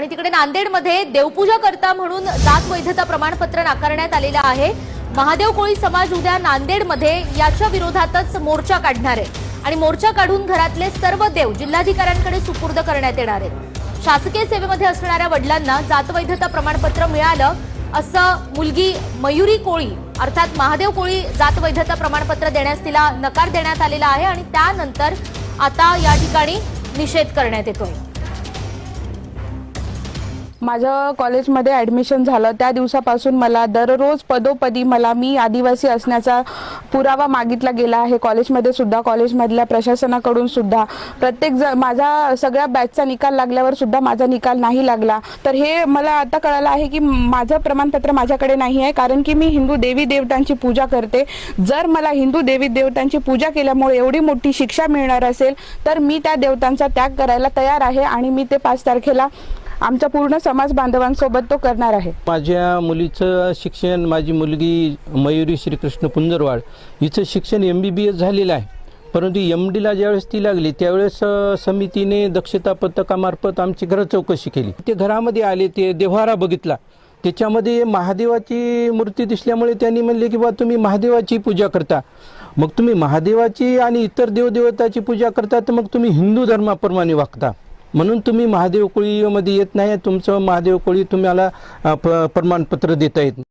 आणि तिकडे नांदेडमध्ये देवपूजा करता म्हणून जात वैधता प्रमाणपत्र नाकारण्यात आलेलं आहे. महादेव कोळी समाज उद्या नांदेडमध्ये याच्या विरोधातच मोर्चा काढणार आहे. आणि मोर्चा काढून घरातले सर्व देव जिल्हाधिकाऱ्यांकडे सुपूर्द करण्यात येणार आहेत. शासकीय सेवेमध्ये असणाऱ्या वडिलांना जात वैधता प्रमाणपत्र मिळालं असं मुलगी मयुरी कोळी अर्थात महादेव कोळी जात वैधता प्रमाणपत्र देण्यास तिला नकार देण्यात आलेला आहे आणि त्यानंतर आता या ठिकाणी निषेध करण्यात येतोय. माझं कॉलेजमध्ये ॲडमिशन झालं. त्या दिवसापासून मला दररोज पदोपदी मला मी आदिवासी असण्याचा पुरावा मागितला गेला आहे. कॉलेजमध्ये सुद्धा कॉलेजमधल्या प्रशासनाकडून सुद्धा. प्रत्येक ज माझा सगळ्या बॅचचा निकाल लागल्यावर सुद्धा माझा निकाल नाही लागला. तर हे मला आता कळालं आहे की माझं प्रमाणपत्र माझ्याकडे नाही आहे कारण की मी हिंदू देवी देवतांची पूजा करते. जर मला हिंदू देवी देवतांची पूजा केल्यामुळे एवढी मोठी शिक्षा मिळणार असेल तर मी त्या देवतांचा त्याग करायला तयार आहे आणि मी ते पाच तारखेला आमच्या पूर्ण समाज बांधवांसोबत तो करणार आहे. माझ्या मुलीचं शिक्षण माझी मुलगी मयुरी श्रीकृष्ण पुंजरवाड हिचं शिक्षण एम बी बी एस झालेलं आहे. परंतु एम डीला ज्यावेळेस ती लागली त्यावेळेस समितीने दक्षता पथकामार्फत आमची घर चौकशी केली. ते घरामध्ये आले ते देव्हारा बघितला. त्याच्यामध्ये महादेवाची मूर्ती दिसल्यामुळे त्यांनी म्हणले की बा तुम्ही महादेवाची पूजा करता. मग तुम्ही महादेवाची आणि इतर देवदेवताची पूजा करता तर मग तुम्ही हिंदू धर्माप्रमाणे वागता. म्हणून तुम्ही महादेव कोळीमध्ये येत नाही तुमचं महादेव कोळी तुम्हाला प्रमाणपत्र देता येत नाही.